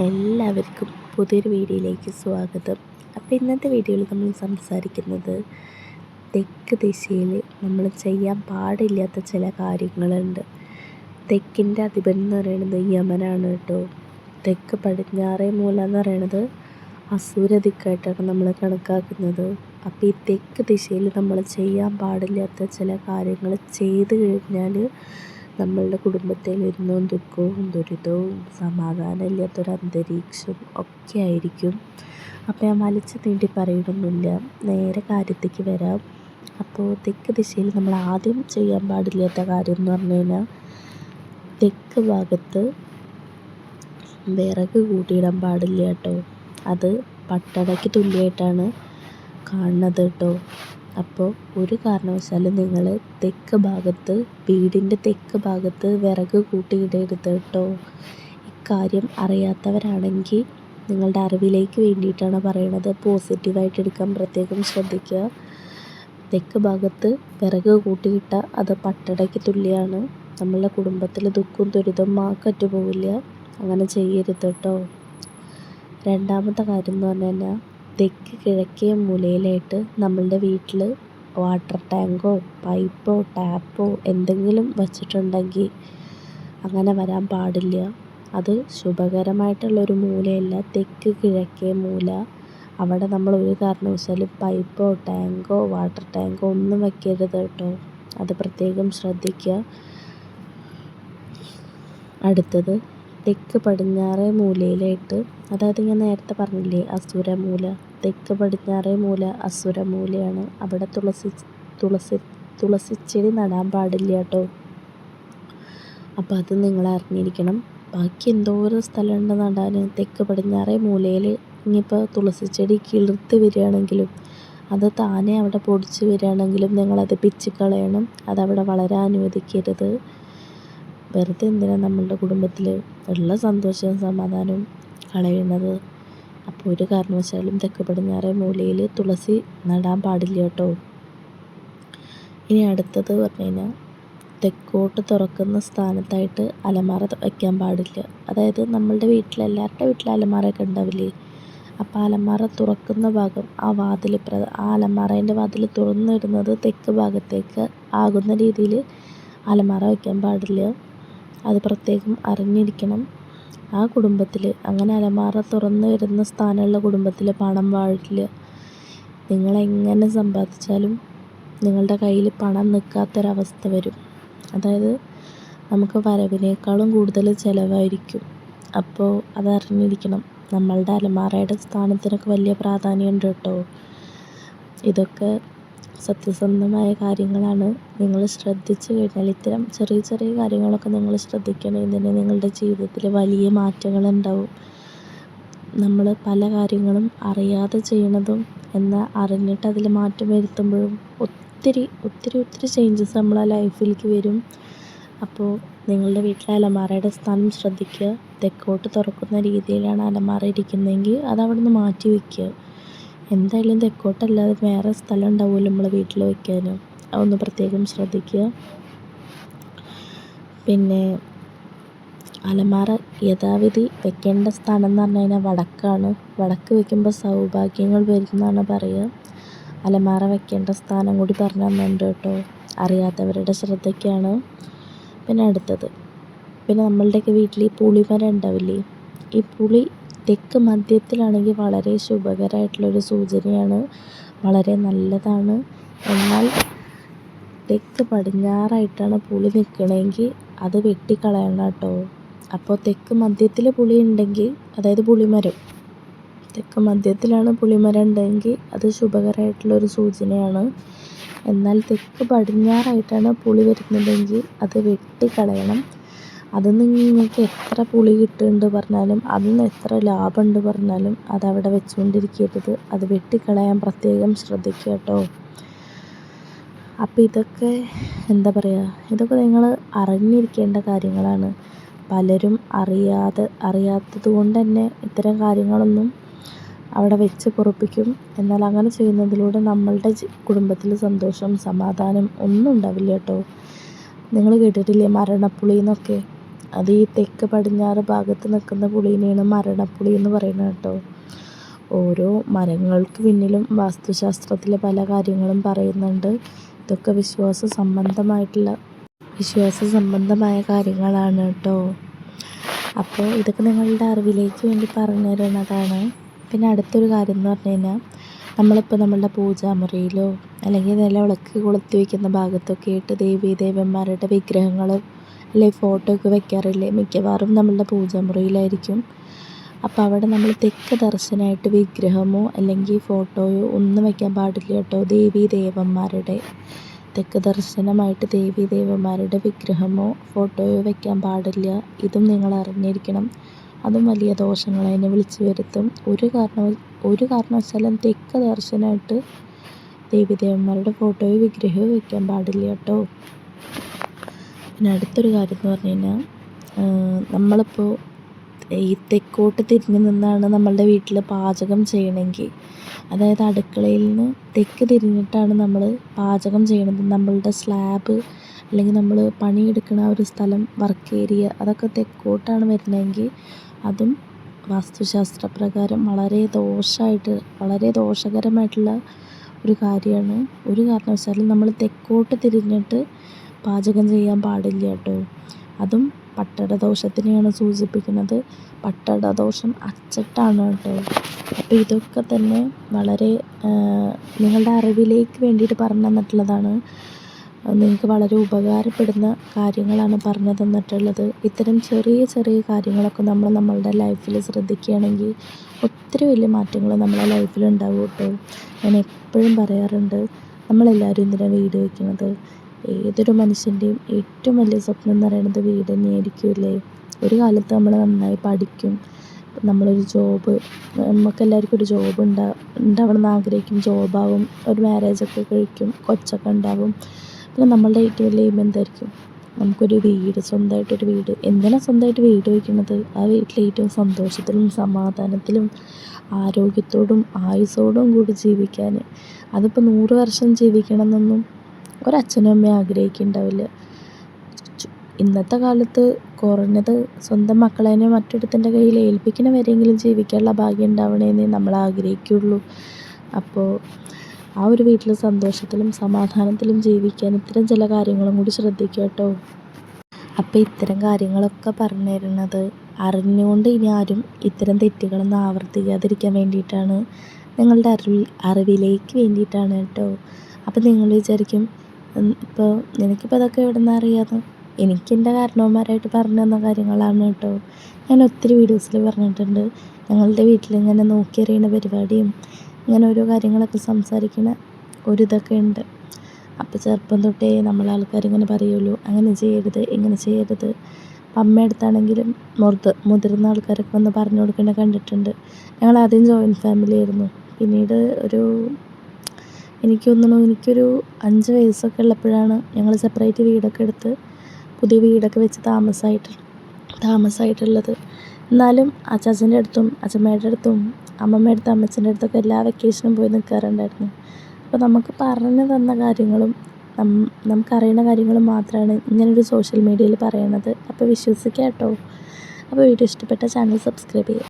എല്ലാവർക്കും പുതിയൊരു വീഡിയോയിലേക്ക് സ്വാഗതം. അപ്പോൾ ഇന്നത്തെ വീഡിയോയിൽ നമ്മൾ സംസാരിക്കുന്നത് തെക്ക് ദിശയിൽ നമ്മൾ ചെയ്യാൻ പാടില്ലാത്ത ചില കാര്യങ്ങളുണ്ട്. തെക്കിന്റെ അധിപൻ എന്ന് പറയുന്നത് യമനാണ് കേട്ടോ. തെക്ക് പടിഞ്ഞാറേ മൂല എന്ന് പറയുന്നത് അസുര ദിക്കായിട്ടാണ് നമ്മൾ കണക്കാക്കുന്നത്. അപ്പോൾ ഈ തെക്ക് ദിശയിൽ നമ്മൾ ചെയ്യാൻ പാടില്ലാത്ത ചില കാര്യങ്ങൾ ചെയ്തു കഴിഞ്ഞാൽ നമ്മളുടെ കുടുംബത്തിൽ വരുന്നതും ദുഃഖവും ദുരിതവും സമാധാനമില്ലാത്തൊരു അന്തരീക്ഷം ഒക്കെ ആയിരിക്കും. അപ്പോൾ ഞാൻ വലിച്ചു നീട്ടി പറയണമെന്നില്ല നേരെ കാര്യത്തേക്ക് വരാം. അപ്പോൾ തെക്ക് ദിശയിൽ നമ്മൾ ആദ്യം ചെയ്യാൻ പാടില്ലാത്ത കാര്യം എന്ന് പറഞ്ഞു കഴിഞ്ഞാൽ തെക്ക് ഭാഗത്ത് വിറക് കൂട്ടിയിടാൻ പാടില്ല കേട്ടോ. അത് പട്ടടയ്ക്ക് തുല്യമായിട്ടാണ് കാണുന്നത് കേട്ടോ. അപ്പോൾ ഒരു കാരണവശാലും നിങ്ങൾ തെക്ക് ഭാഗത്ത് വീടിന്റെ തെക്ക് ഭാഗത്ത് വിറക് കൂട്ടിയിടരുത് കേട്ടോ ഇക്കാര്യം അറിയാത്തവരാണെങ്കിൽ നിങ്ങളുടെ അറിവിലേക്ക് വേണ്ടിയിട്ടാണ് പറയണത് പോസിറ്റീവായിട്ട് എടുക്കാൻ പ്രത്യേകം ശ്രദ്ധിക്കുക. തെക്ക് ഭാഗത്ത് വിറക് കൂട്ടിയിട്ട അത് പട്ടടയ്ക്ക് തുല്യമാണ് നമ്മളുടെ കുടുംബത്തിൽ ദുഃഖവും ദുരിതവും മാക്കറ്റു പോവില്ല അങ്ങനെ ചെയ്യരുത് കേട്ടോ രണ്ടാമത്തെ കാര്യം എന്ന് പറഞ്ഞു കഴിഞ്ഞാൽ തെക്ക് കിഴക്കേ മൂലയിലായിട്ട് നമ്മളുടെ വീട്ടിൽ വാട്ടർ ടാങ്കോ പൈപ്പോ ടാപ്പോ എന്തെങ്കിലും വച്ചിട്ടുണ്ടെങ്കിൽ അങ്ങനെ വരാൻ പാടില്ല. അത് ശുഭകരമായിട്ടുള്ളൊരു മൂലയല്ല. തെക്ക് കിഴക്കേ മൂല. അവിടെ നമ്മൾ ഒരു കാരണവശാലും പൈപ്പോ ടാങ്കോ വാട്ടർ ടാങ്കോ ഒന്നും വയ്ക്കരുത് കേട്ടോ. അത് പ്രത്യേകം ശ്രദ്ധിക്കുക അടുത്തത് തെക്ക് പടിഞ്ഞാറേ മൂലയിലായിട്ട് അതായത് ഞാൻ നേരത്തെ പറഞ്ഞില്ലേ അസുരമൂല തെക്ക് പടിഞ്ഞാറേ മൂല അസുരമൂലയാണ് അവിടെ തുളസി തുളസി തുളസിച്ചെടി നടാൻ പാടില്ല കേട്ടോ. അപ്പോൾ അത് നിങ്ങൾ അറിഞ്ഞിരിക്കണം. ബാക്കി എന്തോരം സ്ഥലമുണ്ട് നടാൻ തെക്ക് പടിഞ്ഞാറേ മൂലയിൽ ഇനിയിപ്പോൾ തുളസിച്ചെടി കിളിർത്ത് വരികയാണെങ്കിലും അത് താനെ അവിടെ പൊടിച്ച് വരികയാണെങ്കിലും നിങ്ങളത് പിച്ചിക്കളയണം. അതവിടെ വളരാൻ അനുവദിക്കരുത്. വെറുതെ എന്തിനാണ് നമ്മളുടെ കുടുംബത്തിൽ ഉള്ള സന്തോഷവും സമാധാനവും കളയുന്നത് അപ്പോൾ ഒരു കാരണവശാലും തെക്ക് പടിഞ്ഞാറേ മൂലയിൽ തുളസി നടാൻ പാടില്ല കേട്ടോ. ഇനി അടുത്തത് പറഞ്ഞു കഴിഞ്ഞാൽ തെക്കോട്ട് തുറക്കുന്ന സ്ഥാനത്തായിട്ട് അലമാര വയ്ക്കാൻ പാടില്ല. അതായത് നമ്മളുടെ വീട്ടിൽ എല്ലാവരുടെ വീട്ടിൽ അലമാരയൊക്കെ ഉണ്ടാവില്ലേ? അപ്പോൾ അലമാര തുറക്കുന്ന ഭാഗം ആ വാതിൽ പ്ര ആ അലമാറേന്റെ വാതിൽ തുറന്നിടുന്നത് തെക്ക് ഭാഗത്തേക്ക് ആകുന്ന രീതിയിൽ അലമാര വയ്ക്കാൻ പാടില്ല. അത് പ്രത്യേകം അറിഞ്ഞിരിക്കണം. ആ കുടുംബത്തിൽ അങ്ങനെ അലമാറ തുറന്ന് വരുന്ന സ്ഥാനമുള്ള കുടുംബത്തിൽ പണം വാഴില്ല നിങ്ങളെങ്ങനെ സമ്പാദിച്ചാലും നിങ്ങളുടെ കയ്യിൽ പണം നിൽക്കാത്തൊരവസ്ഥ വരും. അതായത് നമുക്ക് വരവിനേക്കാളും കൂടുതൽ ചിലവായിരിക്കും. അപ്പോൾ അതറിഞ്ഞിരിക്കണം നമ്മളുടെ അലമാറയുടെ സ്ഥാനത്തിനൊക്കെ വലിയ പ്രാധാന്യമുണ്ട് കേട്ടോ. ഇതൊക്കെ സത്യസന്ധമായ കാര്യങ്ങളാണ് നിങ്ങൾ ശ്രദ്ധിച്ചു കഴിഞ്ഞാൽ ഇത്തരം ചെറിയ ചെറിയ കാര്യങ്ങളൊക്കെ നിങ്ങൾ ശ്രദ്ധിക്കണമെങ്കിൽ തന്നെ നിങ്ങളുടെ ജീവിതത്തിൽ വലിയ മാറ്റങ്ങളുണ്ടാവും. നമ്മൾ പല കാര്യങ്ങളും അറിയാതെ ചെയ്യണതും എന്നാൽ അറിഞ്ഞിട്ട് അതിൽ മാറ്റം വരുത്തുമ്പോഴും ഒത്തിരി ഒത്തിരി ഒത്തിരി ചേഞ്ചസ് നമ്മളെ ലൈഫിലേക്ക് വരും. അപ്പോൾ നിങ്ങളുടെ വീട്ടിലെ അലമാരയുടെ സ്ഥാനം ശ്രദ്ധിക്കുക. തെക്കോട്ട് തുറക്കുന്ന രീതിയിലാണ് അലമാര ഇരിക്കുന്നതെങ്കിൽ അത് അവിടെ നിന്ന് മാറ്റി വയ്ക്കുക. എന്തായാലും തെക്കോട്ടല്ലാതെ വേറെ സ്ഥലം ഉണ്ടാവുമല്ലോ നമ്മളെ വീട്ടിൽ വയ്ക്കാൻ അതൊന്ന് പ്രത്യേകം ശ്രദ്ധിക്കുക. പിന്നെ അലമാര യഥാവിധി വെക്കേണ്ട സ്ഥാനം എന്ന് പറഞ്ഞു കഴിഞ്ഞാൽ വടക്കാണ്. വടക്ക് വെക്കുമ്പോൾ സൗഭാഗ്യങ്ങൾ വരുന്നതാണ് പറയുക. അലമാര വെക്കേണ്ട സ്ഥാനം കൂടി പറഞ്ഞു തന്നിട്ടുണ്ട് കേട്ടോ. അറിയാത്തവരുടെ ശ്രദ്ധയ്ക്കാണ്. പിന്നെ അടുത്തത്. പിന്നെ നമ്മളുടെയൊക്കെ വീട്ടിൽ ഈ പുളിമരം ഉണ്ടാവില്ലേ? ഈ പുളി തെക്ക് മധ്യത്തിലാണെങ്കിൽ വളരെ ശുഭകരമായിട്ടുള്ളൊരു സൂചനയാണ്. വളരെ നല്ലതാണ്. എന്നാൽ തെക്ക് പടിഞ്ഞാറായിട്ടാണ് പുളി നിൽക്കണമെങ്കിൽ അത് വെട്ടിക്കളയണം കേട്ടോ അപ്പോൾ തെക്ക് മധ്യത്തിൽ പുളി ഉണ്ടെങ്കിൽ അതായത് പുളിമരം. തെക്ക് മധ്യത്തിലാണ് പുളിമരം ഉണ്ടെങ്കിൽ അത് ശുഭകരമായിട്ടുള്ളൊരു സൂചനയാണ്. എന്നാൽ തെക്ക് പടിഞ്ഞാറായിട്ടാണ് പുളി വരുന്നതെങ്കിൽ അത് വെട്ടിക്കളയണം. അതിൽ നിന്ന് നിങ്ങൾക്ക് എത്ര പുളി കിട്ടുന്നുണ്ട് പറഞ്ഞാലും അതിൽ നിന്ന് എത്ര ലാഭമുണ്ട് പറഞ്ഞാലും അതവിടെ വെച്ചുകൊണ്ടിരിക്കരുത്. അത് വെട്ടിക്കളയാൻ പ്രത്യേകം ശ്രദ്ധിക്കുക കേട്ടോ. അപ്പോൾ ഇതൊക്കെ എന്താ പറയുക ഇതൊക്കെ നിങ്ങൾ അറിഞ്ഞിരിക്കേണ്ട കാര്യങ്ങളാണ്. പലരും അറിയാതെ അറിയാത്തത് കൊണ്ട് തന്നെ ഇത്തരം കാര്യങ്ങളൊന്നും അവിടെ വെച്ച് പൊറപ്പിക്കും. എന്നാൽ അങ്ങനെ ചെയ്യുന്നതിലൂടെ നമ്മളുടെ കുടുംബത്തിൽ സന്തോഷം സമാധാനം ഒന്നും ഉണ്ടാവില്ല കേട്ടോ. നിങ്ങൾ കേട്ടിട്ടില്ലേ മരണപ്പുളി എന്നൊക്കെ? അത് ഈ തെക്ക് പടിഞ്ഞാറ് ഭാഗത്ത് നിൽക്കുന്ന പുളീനെയാണ് മരണപ്പുളി എന്ന് പറയുന്നത് കേട്ടോ. ഓരോ മരങ്ങൾക്ക് പിന്നിലും വാസ്തുശാസ്ത്രത്തിലെ പല കാര്യങ്ങളും പറയുന്നുണ്ട്. ഇതൊക്കെ വിശ്വാസ സംബന്ധമായിട്ടുള്ള വിശ്വാസ സംബന്ധമായ കാര്യങ്ങളാണ് കേട്ടോ. അപ്പോൾ ഇതൊക്കെ നിങ്ങളുടെ അറിവിലേക്ക് വേണ്ടി പറഞ്ഞു തരുന്നതാണ്. പിന്നെ അടുത്തൊരു കാര്യം എന്ന് പറഞ്ഞു കഴിഞ്ഞാൽ നമ്മളിപ്പോൾ നമ്മളുടെ പൂജാമുറിയിലോ അല്ലെങ്കിൽ നിലവിളക്ക് കൊളുത്തി വയ്ക്കുന്ന ഭാഗത്തൊക്കെ ആയിട്ട് ദേവീ ദേവന്മാരുടെ വിഗ്രഹങ്ങൾ അല്ലെങ്കിൽ ഫോട്ടോ ഒക്കെ വെക്കാറില്ലേ? മിക്കവാറും നമ്മളുടെ പൂജാമുറിയിലായിരിക്കും. അപ്പോൾ അവിടെ നമ്മൾ തെക്ക് ദർശനമായിട്ട് വിഗ്രഹമോ അല്ലെങ്കിൽ ഫോട്ടോയോ ഒന്നും വയ്ക്കാൻ പാടില്ല കേട്ടോ. ദേവീ ദേവന്മാരുടെ തെക്ക് ദർശനമായിട്ട് ദേവീ ദേവന്മാരുടെ വിഗ്രഹമോ ഫോട്ടോയോ വയ്ക്കാൻ പാടില്ല. ഇതും നിങ്ങൾ അറിഞ്ഞിരിക്കണം. അതും വലിയ ദോഷങ്ങൾ അതിനെ വിളിച്ചു വരുത്തും. ഒരു കാരണ ഒരു കാരണവശാലും തെക്ക് ദർശനമായിട്ട് ദേവി ദേവന്മാരുടെ ഫോട്ടോയോ വിഗ്രഹമോ വയ്ക്കാൻ പാടില്ല കേട്ടോ. പിന്നെ അടുത്തൊരു കാര്യം എന്ന് പറഞ്ഞു കഴിഞ്ഞാൽ നമ്മളിപ്പോൾ ഈ തെക്കോട്ട് തിരിഞ്ഞ് നിന്നാണ് നമ്മളുടെ വീട്ടിൽ പാചകം ചെയ്യണമെങ്കിൽ അതായത് അടുക്കളയിൽ നിന്ന് തെക്ക് തിരിഞ്ഞിട്ടാണ് നമ്മൾ പാചകം ചെയ്യണത്. നമ്മളുടെ സ്ലാബ് അല്ലെങ്കിൽ നമ്മൾ പണിയെടുക്കുന്ന ഒരു സ്ഥലം വർക്ക് ഏരിയ അതൊക്കെ തെക്കോട്ടാണ് വരുന്നതെങ്കിൽ അതും വാസ്തുശാസ്ത്ര പ്രകാരം വളരെ ദോഷമായിട്ട് വളരെ ദോഷകരമായിട്ടുള്ള ഒരു കാര്യമാണ്. ഒരു കാരണവശാലും നമ്മൾ തെക്കോട്ട് തിരിഞ്ഞിട്ട് പാചകം ചെയ്യാൻ പാടില്ല കേട്ടോ. അതും പട്ടടദോഷത്തിനെയാണ് സൂചിപ്പിക്കുന്നത്. പട്ടടദോഷം അച്ചട്ടാണ് കേട്ടോ. അപ്പോൾ ഇതൊക്കെ തന്നെ വളരെ നിങ്ങളുടെ അറിവിലേക്ക് വേണ്ടിയിട്ട് പറഞ്ഞു തന്നിട്ടുള്ളതാണ് നിങ്ങൾക്ക് വളരെ ഉപകാരപ്പെടുന്ന കാര്യങ്ങളാണ് പറഞ്ഞു തന്നിട്ടുള്ളത്. ഇത്തരം ചെറിയ ചെറിയ കാര്യങ്ങളൊക്കെ നമ്മൾ നമ്മളുടെ ലൈഫിൽ ശ്രദ്ധിക്കുകയാണെങ്കിൽ ഒത്തിരി വലിയ മാറ്റങ്ങൾ നമ്മളെ ലൈഫിൽ ഉണ്ടാവും കേട്ടോ. ഞാൻ എപ്പോഴും പറയാറുണ്ട് നമ്മളെല്ലാവരും എന്തിനാണ് വീട് വയ്ക്കുന്നത്. ഏതൊരു മനുഷ്യന്റെയും ഏറ്റവും വലിയ സ്വപ്നം എന്ന് പറയുന്നത് വീട് തന്നെയായിരിക്കുമല്ലേ ഒരു കാലത്ത് നമ്മൾ നന്നായി പഠിക്കും നമ്മളൊരു ജോബ് നമുക്കെല്ലാവർക്കും ഒരു ജോബ് ഉണ്ടാ ഉണ്ടാവണം എന്ന് ആഗ്രഹിക്കും ജോബാവും ഒരു മാരേജൊക്കെ കഴിക്കും കൊച്ചൊക്കെ ഉണ്ടാവും. പിന്നെ നമ്മളുടെ ഏറ്റവും വലിയ എയിം എന്തായിരിക്കും? നമുക്കൊരു വീട് സ്വന്തമായിട്ടൊരു വീട്. എന്തിനാണ് സ്വന്തമായിട്ട് വീട് വയ്ക്കുന്നത്? ആ വീട്ടിലെ ഏറ്റവും സന്തോഷത്തിലും സമാധാനത്തിലും ആരോഗ്യത്തോടും ആയുസ്സോടും കൂടി ജീവിക്കാൻ. അതിപ്പോൾ നൂറ് വർഷം ജീവിക്കണം എന്നൊന്നും ഒരച്ഛനും അമ്മയും ആഗ്രഹിക്കുന്നുണ്ടാവില്ല. ഇന്നത്തെ കാലത്ത് കുറഞ്ഞത് സ്വന്തം മക്കളേനെ മറ്റൊരുത്തന്റെ കയ്യിൽ ഏൽപ്പിക്കണ വരെയെങ്കിലും ജീവിക്കാനുള്ള ഭാഗ്യം ഉണ്ടാവണേന്ന് നമ്മൾ ആഗ്രഹിക്കുള്ളൂ. അപ്പോൾ ആ ഒരു വീട്ടിൽ സന്തോഷത്തിലും സമാധാനത്തിലും ജീവിക്കാൻ ഇത്തരം ചില കാര്യങ്ങളും കൂടി ശ്രദ്ധിക്കുക കേട്ടോ. അപ്പോൾ ഇത്തരം കാര്യങ്ങളൊക്കെ പറഞ്ഞു തരുന്നത് അറിഞ്ഞുകൊണ്ട് ഇനി ആരും ഇത്തരം തെറ്റുകളൊന്നും ആവർത്തിക്കാതിരിക്കാൻ വേണ്ടിയിട്ടാണ്. നിങ്ങളുടെ അറിവിലേക്ക് വേണ്ടിയിട്ടാണ് കേട്ടോ. അപ്പോൾ നിങ്ങൾ വിചാരിക്കും ഇപ്പോൾ നിനക്കിപ്പോൾ അതൊക്കെ എവിടെ നിന്നാണ് എനിക്ക് എനിക്കെന്റെ കാരണവന്മാരായിട്ട് പറഞ്ഞു തന്ന കാര്യങ്ങളാണ് കേട്ടോ. ഞാൻ ഒത്തിരി വീഡിയോസിൽ പറഞ്ഞിട്ടുണ്ട്. ഞങ്ങളുടെ വീട്ടിലിങ്ങനെ നോക്കിയറിയണ പരിപാടിയും ഇങ്ങനെ ഓരോ കാര്യങ്ങളൊക്കെ സംസാരിക്കുന്ന ഒരു ഇതൊക്കെ ഉണ്ട്. അപ്പോൾ ചെറുപ്പം തൊട്ടേ നമ്മളെ ആൾക്കാരിങ്ങനെ പറയുമല്ലോ അങ്ങനെ ചെയ്യരുത് ഇങ്ങനെ ചെയ്യരുത്. അമ്മ അമ്മയടുത്താണെങ്കിലും മുതിർ മുതിർന്ന ആൾക്കാരൊക്കെ വന്ന് പറഞ്ഞു കൊടുക്കുന്നത് കണ്ടിട്ടുണ്ട്. ഞങ്ങൾ ആദ്യം ജോയിന്റ് ഫാമിലി ആയിരുന്നു. പിന്നീട് ഒരു എനിക്ക് തോന്നുന്നു എനിക്കൊരു അഞ്ച് വയസ്സൊക്കെ ഉള്ളപ്പോഴാണ് ഞങ്ങൾ സെപ്പറേറ്റ് വീടൊക്കെ എടുത്ത് പുതിയ വീടൊക്കെ വെച്ച് താമസമായിട്ട് താമസമായിട്ടുള്ളത് എന്നാലും അച്ചാച്ചന്റെ അടുത്തും അച്ഛമ്മയുടെ അടുത്തും അമ്മമ്മയുടെ അടുത്തും അമ്മച്ചന്റെ അടുത്തൊക്കെ എല്ലാ വെക്കേഷനും പോയി നിൽക്കാറുണ്ടായിരുന്നു അപ്പോൾ നമുക്ക് പറഞ്ഞു തന്ന കാര്യങ്ങളും നമുക്കറിയുന്ന കാര്യങ്ങളും മാത്രമാണ് ഇങ്ങനൊരു സോഷ്യൽ മീഡിയയിൽ പറയുന്നത് അപ്പോൾ വിശ്വസിക്കുക കേട്ടോ അപ്പോൾ വീഡിയോ ഇഷ്ടപ്പെട്ട ചാനൽ സബ്സ്ക്രൈബ് ചെയ്യുക.